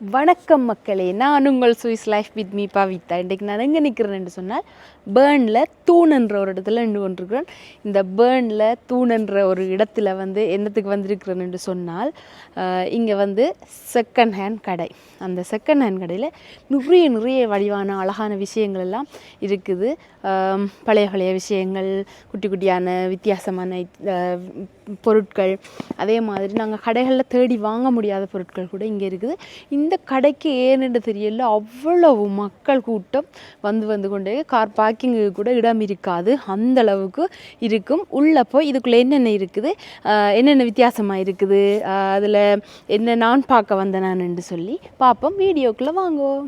வணக்கம் மக்களே நான் உங்கள் Swiss life with me Pavitha இன்றைக்கு நான் எங்கே நிற்கிறேன்னு சொன்னால் பேர்னில் தூணன்ற ஒரு இடத்துல நின்று கொண்டிருக்கிறேன் இந்த பேர்னில் தூணன்ற ஒரு இடத்துல வந்து என்னத்துக்கு வந்திருக்கிறேன்னு சொன்னால் இங்கே வந்து செகண்ட் ஹேண்ட் கடை. அந்த செகண்ட் ஹேண்ட் கடையில் நிறைய நிறைய வடிவான அழகான விஷயங்கள் எல்லாம் இருக்குது. பழைய பழைய விஷயங்கள் குட்டி குட்டியான வித்தியாசமான பொருட்கள். அதே மாதிரி நாங்கள் கடைகளில் தேடி வாங்க முடியாத பொருட்கள் கூட இங்கே இருக்குது. இந்த கடைக்கு ஏன்னு தெரியல. அவ்வளவு மக்கள் கூட்டம் வந்து வந்து கொண்டே கார் பார்க்கிங்கு கூட இடம் இருக்காது. அந்த அளவுக்கு இருக்கும். உள்ளே போய் இதுக்குள்ளே என்னென்ன இருக்குது? என்னென்ன வித்தியாசமாக இருக்குது? அதில் என்ன நான் பார்க்க வந்தேன் நான் சொல்லி பார்ப்போம். வீடியோக்குள்ளே வாங்குவோம்.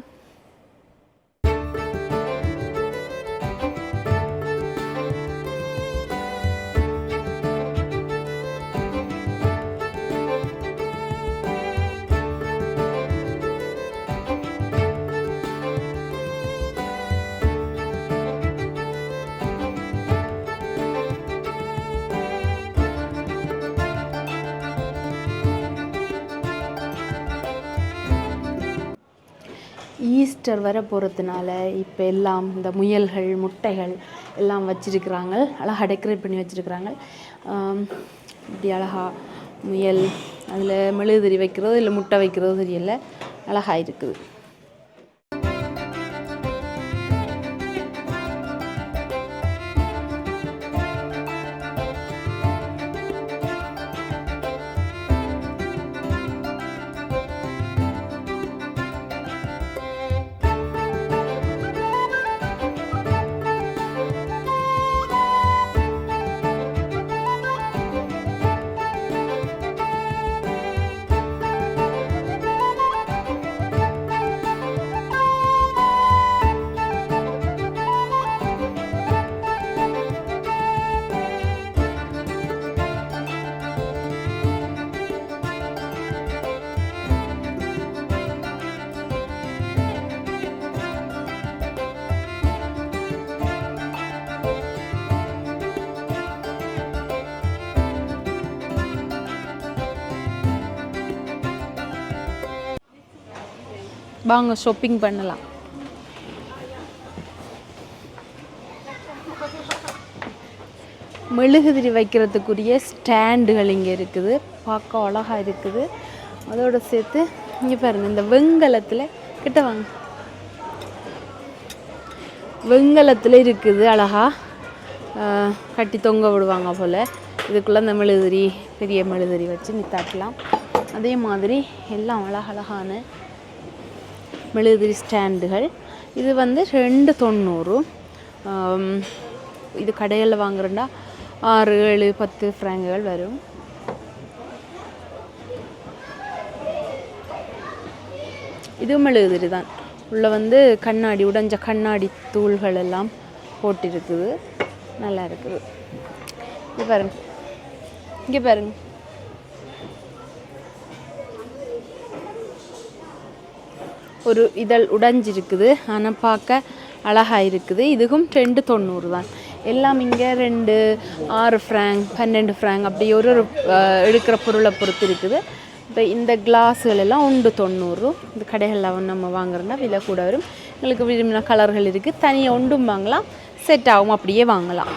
ஈஸ்டர் வர போகிறதுனால இப்போ எல்லாம் இந்த முயல்கள் முட்டைகள் எல்லாம் வச்சுருக்கிறாங்க. அழகாக டெக்கரேட் பண்ணி வச்சிருக்கிறாங்க. இப்படி அழகா முயல் அதில் மெழுகுதிரி வைக்கிறதோ இல்லை முட்டை வைக்கிறதோ தெரியல. அழகாக இருக்குது. வாங்க ஷாப்பிங் பண்ணலாம். மெழுகுதிரி வைக்கிறதுக்குரிய ஸ்டாண்டுகள் இங்கே இருக்குது. பார்க்க அழகா இருக்குது. அதோடு சேர்த்து இங்கே பாருங்க இந்த வெங்கலத்தில் கிட்ட வாங்க. வெங்கலத்தில் இருக்குது அழகா. கட்டி தொங்க விடுவாங்க போல். இதுக்குள்ளே அந்த மெழுகுதிரி பெரிய மெழுகுதிரி வச்சு நித்தாட்டலாம். அதே மாதிரி எல்லாம் அழகழகான மெழுகுதிரி ஸ்டாண்டுகள் இது வந்து ரெண்டு தொண்ணூறு இது கடையில் வாங்குறேன்டா ஆறு ஏழு பத்து ஃப்ராங்குகள் வரும் இது மெழுகுதிரி தான் உள்ளே வந்து கண்ணாடி உடைஞ்ச கண்ணாடி தூள்கள் எல்லாம் போட்டிருக்குது நல்லா இருக்குது இங்கே பாருங்க இங்கே பாருங்க ஒரு இதழ் உடைஞ்சிருக்குது. ஆனால் பார்க்க அழகாக இருக்குது இதுக்கும் ரெண்டு தொண்ணூறு தான். எல்லாம் இங்கே ரெண்டு ஆறு ஃப்ராங்க் பன்னெண்டு ஃப்ராங்க் அப்படி ஒரு ஒரு எடுக்கிற பொருளை பொறுத்து இருக்குது. இப்போ இந்த கிளாஸுகள் எல்லாம் உண்டு தொண்ணூறு. இந்த கடைகளில் நம்ம வாங்குறோன்னா விலை கூட வரும். எங்களுக்கு விரும்பின கலர்கள் இருக்குது தனியாக உண்டும் வாங்கலாம். செட் ஆகும் அப்படியே வாங்கலாம்.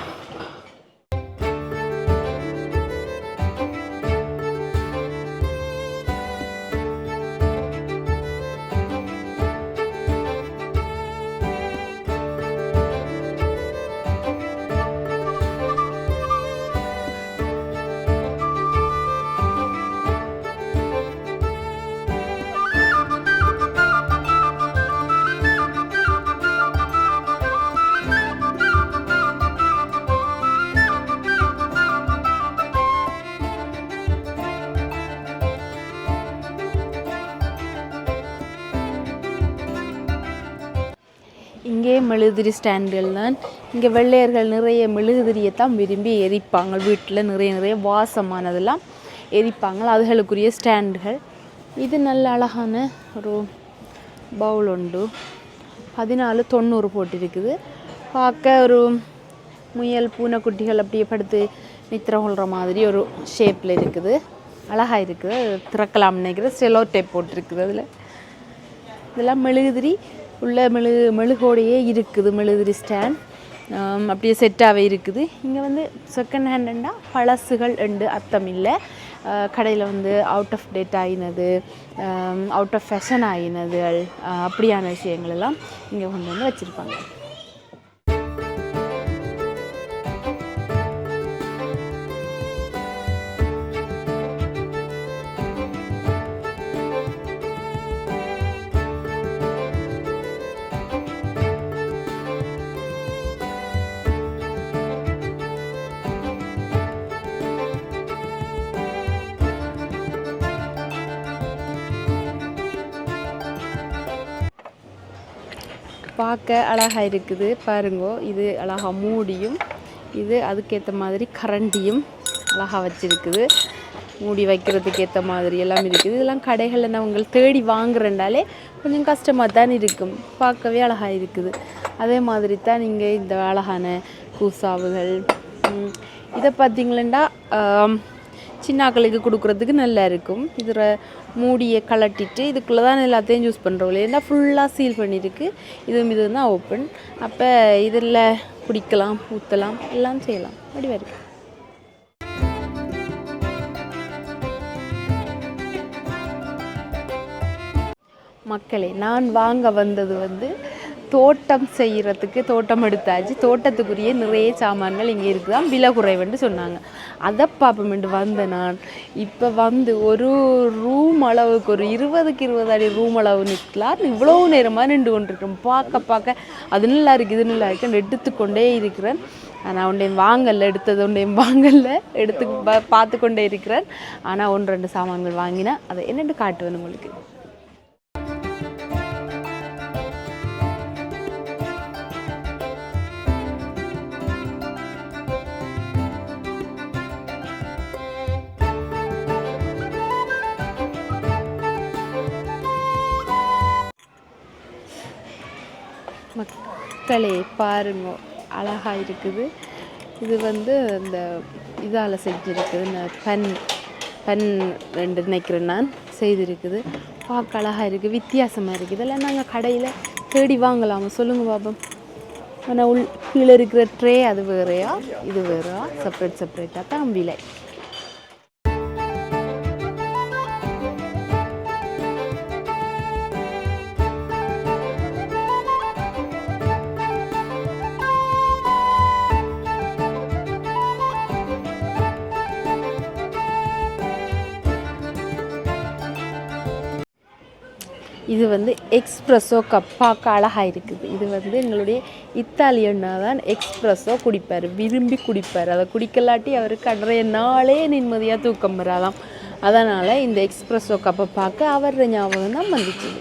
மெழுகுதிரி ஸ்டாண்டுகள் தான். இங்கே வெள்ளையர்கள் நிறைய மெழுகுதிரியை தான் விரும்பி எரிப்பாங்க. வீட்டில் நிறைய நிறைய வாசமானதெல்லாம் எரிப்பாங்க. அதுகளுக்குரிய ஸ்டாண்டுகள். இது நல்ல அழகான ஒரு பவுல் உண்டு. பதினாலு தொண்ணூறு போட்டிருக்குது. பார்க்க ஒரு முயல் பூனைக்குட்டிகள் அப்படியே படுத்து நித்திர கொள்கிற மாதிரி ஒரு ஷேப்பில் இருக்குது. அழகாக இருக்குது. திறக்கலாம் நினைக்கிறேன். செலோ டேப் போட்டிருக்குது அதில். இதெல்லாம் மெழுகுதிரி உள்ள மெழுகு மெழுகோடையே இருக்குது மெழுகுதிரி ஸ்டாண்ட். அப்படியே செட்டாகவே இருக்குது. இங்கே வந்து செகண்ட் ஹேண்டுன்னா பழசுகள் என்று அர்த்தம் இல்லை. கடையில் வந்து அவுட் ஆஃப் டேட் ஆகினது அவுட் ஆஃப் ஃபேஷன் ஆகினது அப்படியான விஷயங்கள் எல்லாம் இங்கே கொண்டு வந்து வச்சுருப்பாங்க. பார்க்க அழகாக இருக்குது. பாருங்கோ இது அழகாக மூடியும் இது அதுக்கேற்ற மாதிரி கரண்டியும் அழகாக வச்சுருக்குது. மூடி வைக்கிறதுக்கு ஏற்ற மாதிரி எல்லாம் இருக்குது. இதெல்லாம் கடைகளில் நம்ம தேடி வாங்குறேன்டாலே கொஞ்சம் கஷ்டமாக தான் இருக்கும். பார்க்கவே அழகாக இருக்குது. அதே மாதிரி தான் இங்கே இந்த அழகான கூசாவுகள் இதை பார்த்தீங்களா சின்னாக்களுக்கு கொடுக்குறதுக்கு நல்லா இருக்கும். இதில் மூடியை கலட்டிட்டு இதுக்குள்ளே தான் எல்லாத்தையும் யூஸ் பண்ணுறோம் இல்லையா? ஃபுல்லாக சீல் பண்ணியிருக்கு இதுவும் இது தான் ஓப்பன் அப்போ இதில் குடிக்கலாம் ஊற்றலாம் எல்லாம் செய்யலாம். வடிவாக வரைக்கும். மக்களே நான் வாங்க வந்தது வந்து தோட்டம் செய்கிறதுக்கு தோட்டம் எடுத்தாச்சு. தோட்டத்துக்குரிய நிறைய சாமான்கள் இங்கே இருக்குதான் விலை குறைவுன்னு சொன்னாங்க. அதை பார்ப்போமெண்டு வந்தேன் நான். இப்போ வந்து ஒரு ரூம் அளவுக்கு ஒரு இருபதுக்கு இருபது அடி ரூம் அளவு நிற்கலாம். இவ்வளோ நேரமாக நின்று கொண்டிருக்கேன் பார்க்க பார்க்க. அது நல்லா இருக்குது இது நல்லா இருக்குன்னு எடுத்துக்கொண்டே இருக்கிறேன். ஆனால் உன்னையும் வாங்கல. எடுத்தது உன்னையும் வாங்கல. எடுத்து பார்த்து கொண்டே இருக்கிறேன். ஆனால் ஒன்று ரெண்டு சாமான்கள் வாங்கினேன் அதை என்னென்னு காட்டுவேன் உங்களுக்கு. மக்களே பாருங்க. அழகா இருக்குது. இது வந்து இந்த இதால் செஞ்சுருக்குது. இந்த பன் பன் ரெண்டு நினைக்கிறேன் நான். செய்திருக்குது. பார்க்க அழகாக இருக்குது வித்தியாசமாக இருக்குது இதெல்லாம் நாங்கள் கடையில் தேடி வாங்கலாமா? சொல்லுங்கள் பாபம். ஆனால் உள் கீழே இருக்கிற ட்ரே அது வேறையா? இது வேறா செப்பரேட் செப்பரேட்டாக தான் விலை. இது வந்து எக்ஸ்ப்ரெஸோ கப் பார்க்க அழகாக இருக்குது இது வந்து எங்களுடைய இத்தாலியன்னா தான் எக்ஸ்ப்ரெஸோ குடிப்பார் விரும்பி குடிப்பார். அதை குடிக்கலாட்டி அவருக்கு அன்றைய நாளே நிம்மதியாக தூக்கம் வராதாம். அதனால் இந்த எக்ஸ்ப்ரெஸோ கப்பை பார்க்க அவர் ஞாபகம் தான் வந்துச்சு.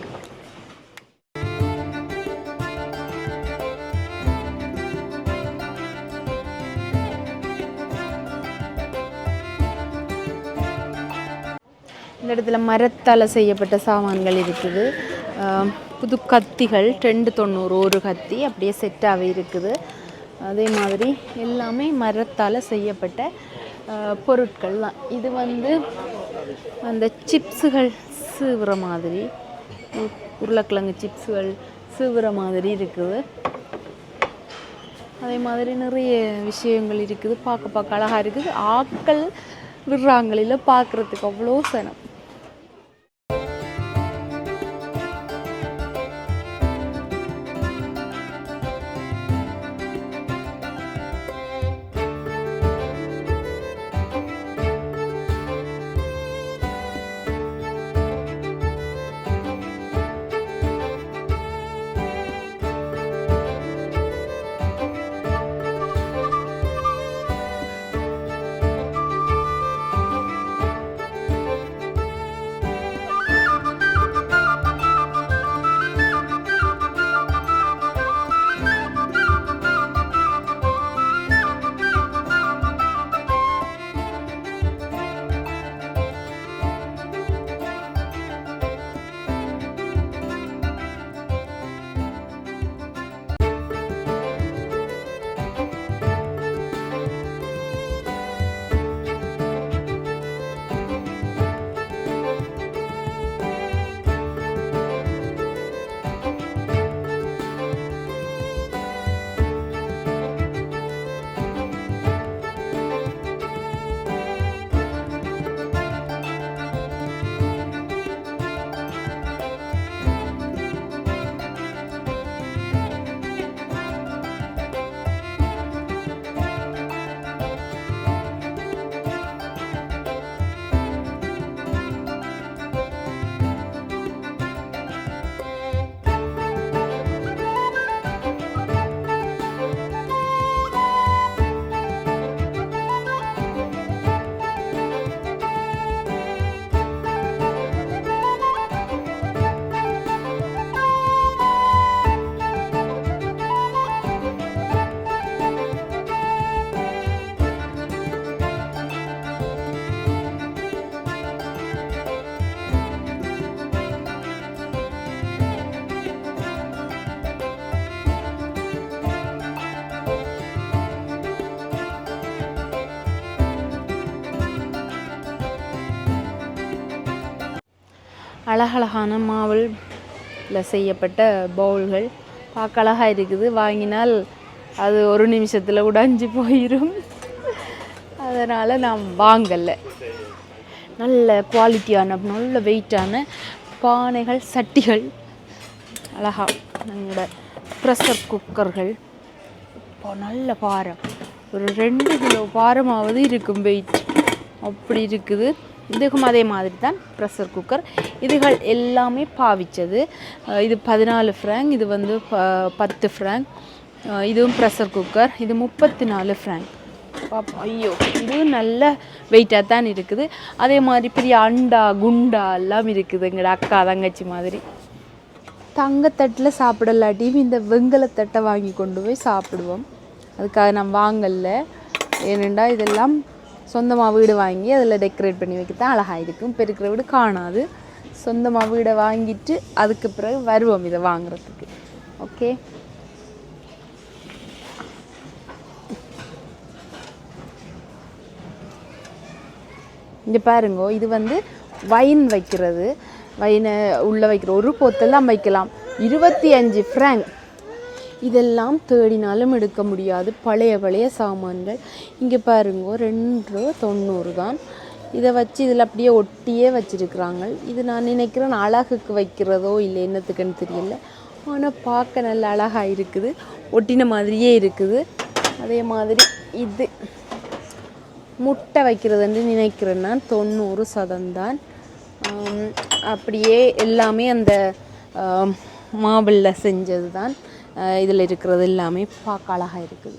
இந்த இடத்துல மரத்தால் செய்யப்பட்ட சாமான்கள் இருக்குது. புது கத்திகள் ரெண்டு தொண்ணூறு ஒரு கத்தி அப்படியே செட்டாகவே இருக்குது. அதே மாதிரி எல்லாமே மரத்தால் செய்யப்பட்ட பொருட்கள் தான் இது வந்து அந்த சிப்ஸுகள் சீவுற மாதிரி உ- உருளைக்கிழங்கு சிப்ஸுகள் சீவுற மாதிரி இருக்குது. அதே மாதிரி நிறைய விஷயங்கள் இருக்குது. பார்க்க பார்க்க அழகாக இருக்குது. ஆட்கள் விடுறாங்களில் பார்க்குறதுக்கு அவ்வளோ சனம். அழகழகான மாவலில் செய்யப்பட்ட பவுல்கள். பார்க்க அழகாக இருக்குது. வாங்கினால் அது ஒரு நிமிஷத்தில் உடைஞ்சு போயிடும் அதனால் நான் வாங்கலை. நல்ல குவாலிட்டியான நல்ல வெயிட்டான பானைகள் சட்டிகள். அழகா நம்மளோட ப்ரெஷர் குக்கர்கள் இப்போ நல்ல பாரம். ஒரு ரெண்டு கிலோ பாரமாவது இருக்கும் வெயிட் அப்படி இருக்குது. இதுக்கும் அதே மாதிரி தான் ப்ரெஷர் குக்கர் இதுகள் எல்லாமே பாவிச்சது. இது பதினாலு ஃப்ராங்க் இது வந்து ப- பத்து ஃப்ராங்க் இதுவும் ப்ரெஷர் குக்கர் இது முப்பத்தி நாலு ஃப்ராங்க் பாப்பா ஐயோ இதுவும் நல்ல வெயிட்டாக தான் இருக்குது. அதே மாதிரி பெரிய அண்டா குண்டா எல்லாம் இருக்குது எங்களோட அக்கா தங்கச்சி மாதிரி. தங்கத்தட்டில் சாப்பிடலாட்டியும் இந்த வெங்கலத்தட்டை வாங்கி கொண்டு போய் சாப்பிடுவோம். அதுக்காக நான் வாங்கல. ஏனெண்டா இதெல்லாம் சொந்தமாக வீடு வாங்கி அதில் டெக்கரேட் பண்ணி வைக்க தான் அழகாக இருக்கும். இப்போ இருக்கிற வீடு காணாது. சொந்தமாக வீடை வாங்கிட்டு அதுக்கு பிறகு வருவோம் இதை வாங்குறதுக்கு. ஓகே இங்கே பாருங்க இது வந்து வைன் வைக்கிறது. வைனை உள்ளே வைக்கிற ஒரு போத்தெல்லாம் வைக்கலாம். இருபத்தி அஞ்சு ஃப்ராங்க் இதெல்லாம் தேடினாலும் எடுக்க முடியாது. பழைய பழைய சாமான்கள். இங்கே பாருங்க ரெண்டு தொண்ணூறு தான். இதை வச்சு இதில் அப்படியே ஒட்டியே வச்சுருக்குறாங்க. இது நான் நினைக்கிறேன் அழகுக்கு வைக்கிறதோ இல்லை என்னத்துக்குன்னு தெரியல. ஆனால் பார்க்க நல்ல அழகாக இருக்குது. ஒட்டின மாதிரியே இருக்குது. அதே மாதிரி இது. முட்டை வைக்கிறதுன்னு நினைக்கிறேன் நான். தொண்ணூறு சதம்தான். அப்படியே எல்லாமே அந்த மாபிளில் செஞ்சது தான் இதில் இருக்கிறது எல்லாமே பார்க்க அழகாக இருக்குது.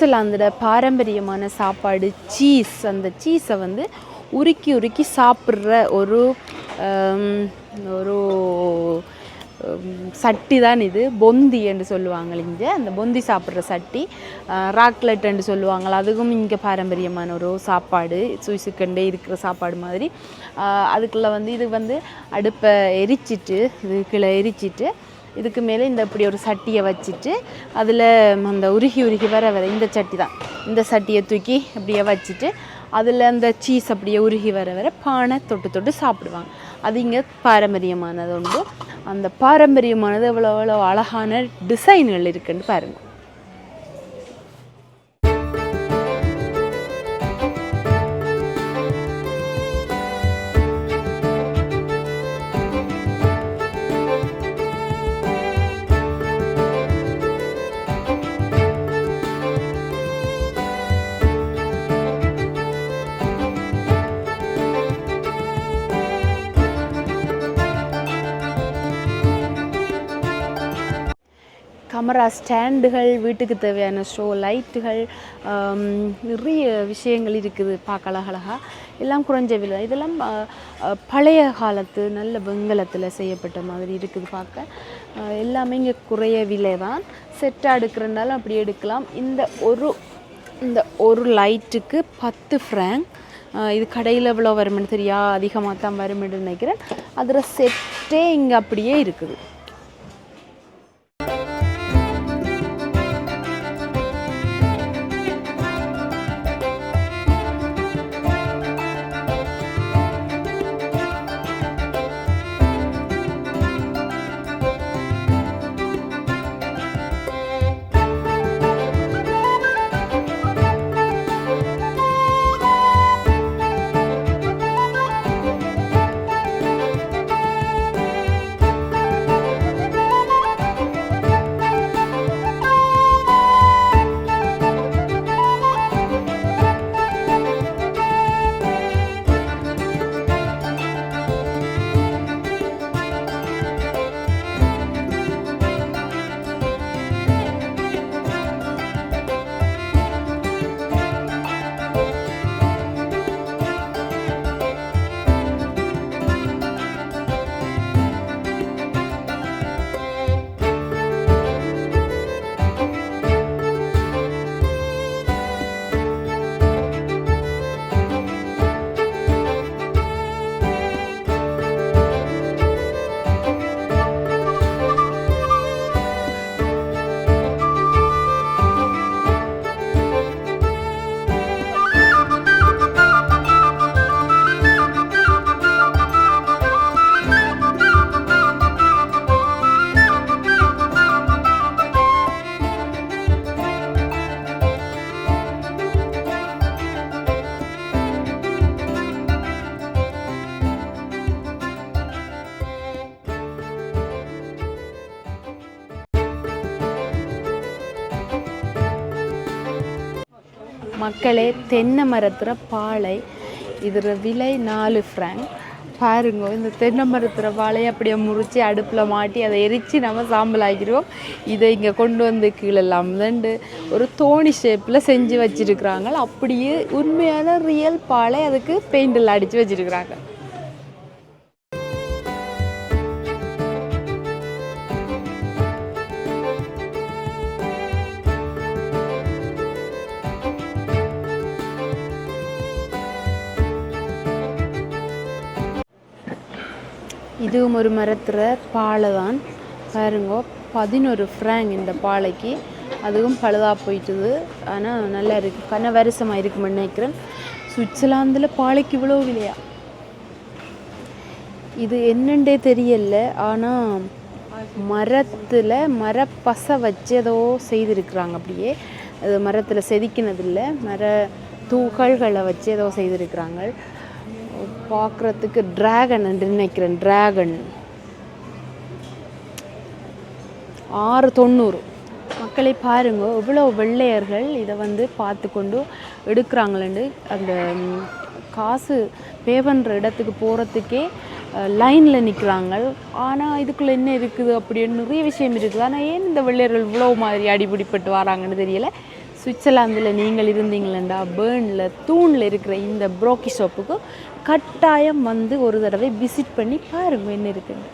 சுவிட்சர்லாந்தோட பாரம்பரியமான சாப்பாடு சீஸ் அந்த சீஸை வந்து உருக்கி உருக்கி சாப்பிட்ற ஒரு ஒரு சட்டி தான் இது. பொந்தி என்று சொல்லுவாங்க இங்கே. அந்த பொந்தி சாப்பிட்ற சட்டி ராக்லெட் என்று சொல்லுவாங்க அதுக்கும் இங்கே பாரம்பரியமான ஒரு சாப்பாடு. சுவிசுக்கண்டே இருக்கிற சாப்பாடு மாதிரி. அதுக்குள்ளே வந்து இது வந்து அடுப்பை எரிச்சிட்டு இது கீழே எரிச்சிட்டு இதுக்கு மேலே இந்த இப்படி ஒரு சட்டியை வச்சுட்டு அதில் அந்த உருகி உருகி வர வர இந்த சட்டி தான். இந்த சட்டியை தூக்கி அப்படியே வச்சுட்டு அதில் அந்த சீஸ் அப்படியே உருகி வர வர பானை தொட்டு தொட்டு சாப்பிடுவாங்க. அது இங்கே பாரம்பரியமானது உண்டு. அந்த பாரம்பரியமானது எவ்வளோ எவ்வளோ அழகான டிசைன்கள் இருக்குன்னு பாருங்கள் கேமரா ஸ்டாண்டுகள் வீட்டுக்கு தேவையான ஷோ லைட்டுகள் நிறைய விஷயங்கள் இருக்குது பார்க்க அழகழகாக எல்லாம் குறைஞ்ச விலை. இதெல்லாம் பழைய காலத்து நல்ல வெங்கலத்தில் செய்யப்பட்ட மாதிரி இருக்குது பார்க்க. எல்லாமே இங்கே குறைய விலை தான் செட்டாக எடுக்கிறனாலும் அப்படி எடுக்கலாம். இந்த ஒரு இந்த ஒரு லைட்டுக்கு பத்து ஃப்ரேங்க் இது கடையில் எவ்வளோ வருமென்னு தெரியா? அதிகமாக தான் வருமென்னு நினைக்கிறேன். அதில் செட்டே இங்கே அப்படியே இருக்குது. மக்களே தென்னை மரத்துற பாலை இதில் விலை நாலு ஃப்ராங்க் பாருங்க இந்த தென்னை மரத்துற பாலையை அப்படியே முறித்து அடுப்பில் மாட்டி அதை எரித்து நம்ம சாம்பல் ஆக்கிடுவோம். இதை இங்கே கொண்டு வந்து கீழெல்லாம் வந்து ஒரு தோணி ஷேப்பில் செஞ்சு வச்சுருக்குறாங்க. அப்படியே உண்மையான ரியல் பாலை அதுக்கு பெயிண்டில் அடித்து வச்சுருக்குறாங்க. இதுவும் ஒரு மரத்துற பாலை தான் பாருங்க பதினொரு ஃப்ராங் இந்த பாலைக்கு. அதுவும் பழுதாக போயிட்டுது. ஆனால் நல்லா இருக்குது கன வருஷமாக இருக்குமென்னு நினைக்கிறேன். சுவிட்சர்லாந்தில் பாலைக்கு இவ்வளோ விலையா? இது என்னண்டே தெரியல. ஆனால் மரத்தில் மரப்பசை வச்சு ஏதோ செய்திருக்கிறாங்க அப்படியே. அது மரத்தில் செதுக்கினதில்லை. மர தூகள்களை வச்சு ஏதோ செய்திருக்கிறாங்க. பார்க்குறதுக்கு டிராகன் என்று நினைக்கிறேன். ட்ராகன் ஆறு தொண்ணூறு. மக்களை பாருங்க இவ்வளோ வெள்ளையர்கள் இதை வந்து பார்த்து கொண்டு எடுக்கிறாங்களேன்னு அந்த காசு பே பண்ணுற இடத்துக்கு போகிறதுக்கே லைனில் நிற்கிறாங்க ஆனால் இதுக்குள்ளே என்ன இருக்குது அப்படின்னு நிறைய விஷயம் இருக்குது. ஆனால் ஏன் இந்த வெள்ளையர்கள் இவ்வளோ மாதிரி அடிபிடிப்பட்டு வராங்கன்னு தெரியல. சுவிட்சர்லாந்தில் நீங்கள் இருந்தீங்களேண்டா பேர்னில் தூணில் இருக்கிற இந்த ப்ரோக்கி ஷாப்புக்கு கட்டாயம் வந்து ஒரு தடவை விசிட் பண்ணி பாருங்க என்ன இருக்குன்னு.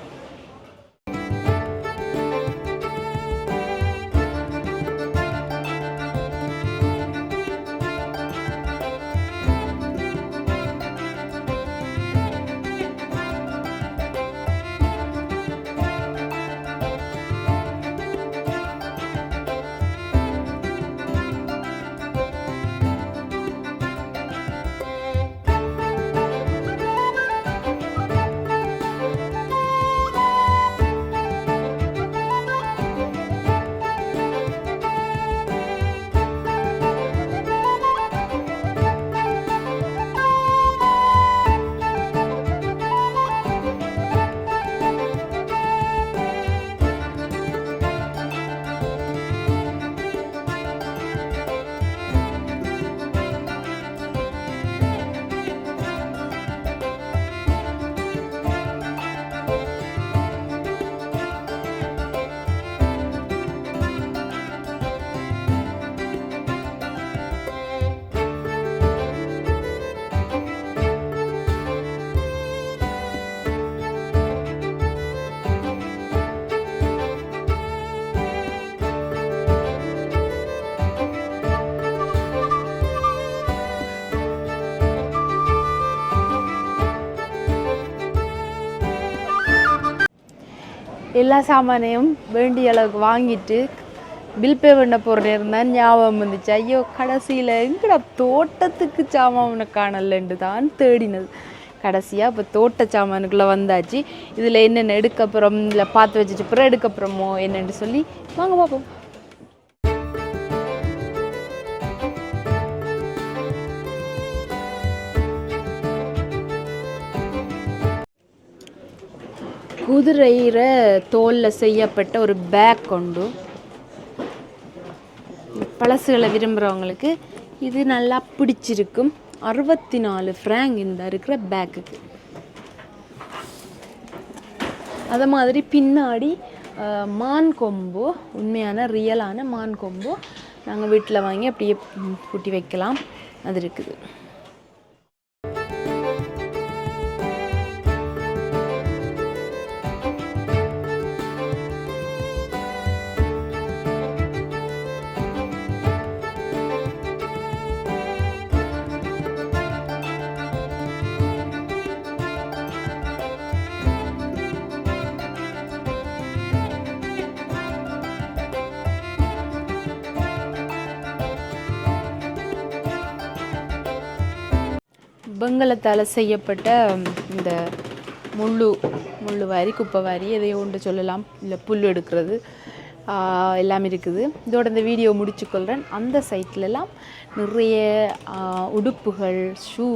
எல்லா சாமானையும் வேண்டிய அளவுக்கு வாங்கிட்டு பில் பே பண்ண போகிற இருந்தால் தான் ஞாபகம் வந்துச்சு. ஐயோ கடைசியில் எங்கடா தோட்டத்துக்கு சாமான் காணலன்ட்டு தான் தேடினது. கடைசியாக இப்போ தோட்ட சாமானுக்குள்ளே வந்தாச்சு. இதில் என்னென்ன எடுக்கப்புறம் இல்லை பார்த்து வச்சுட்டு அப்புறம் எடுக்கப்புறமோ என்னென்னு சொல்லி வாங்க பார்ப்போம் குதிரையிற தோலில் செய்யப்பட்ட ஒரு பேக் கொண்டு பழசுகளை விரும்புகிறவங்களுக்கு இது நல்லா பிடிச்சிருக்கும். அறுபத்தி நாலு ஃப்ராங்க் இந்த இருக்கிற பேக்குக்கு அதை மாதிரி பின்னாடி மான் கொம்பு உண்மையான ரியலான மான் கொம்பு நாங்கள் வீட்டில் வாங்கி அப்படியே பூட்டி வைக்கலாம். அது இருக்குது. வெங்கலத்தால் செய்யப்பட்ட இந்த முள்ளு முள்ளு வாரி குப்பை வாரி எதையோ ஒன்று சொல்லலாம். இல்லை புல் எடுக்கிறது எல்லாமே எல்லாம் இருக்குது. இதோட இந்த வீடியோ முடிச்சுக்கொள்கிறேன் அந்த சைட்லலாம் நிறைய உடுப்புகள் ஷூ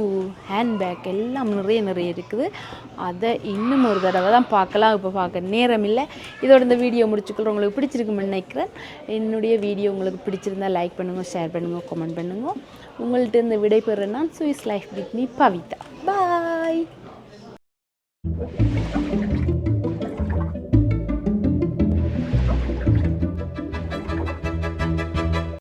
ஹேண்ட்பேக் எல்லாம் நிறைய நிறைய இருக்குது. அதை இன்னும் ஒரு தடவை தான் பார்க்கலாம். இப்போ பார்க்க நேரம் இல்லை. இதோட இந்த வீடியோ முடிச்சுக்கொள்கிறேன் உங்களுக்கு பிடிச்சிருக்குன்னு நினைக்கிறேன். என்னுடைய வீடியோ உங்களுக்கு பிடிச்சிருந்தா லைக் பண்ணுங்கள் ஷேர் பண்ணுங்கள் கமெண்ட் பண்ணுங்கள் உங்கள்கிட்ட இருந்து விடைபெறுறேன் நான் Swiss life with me Pavitha. Bye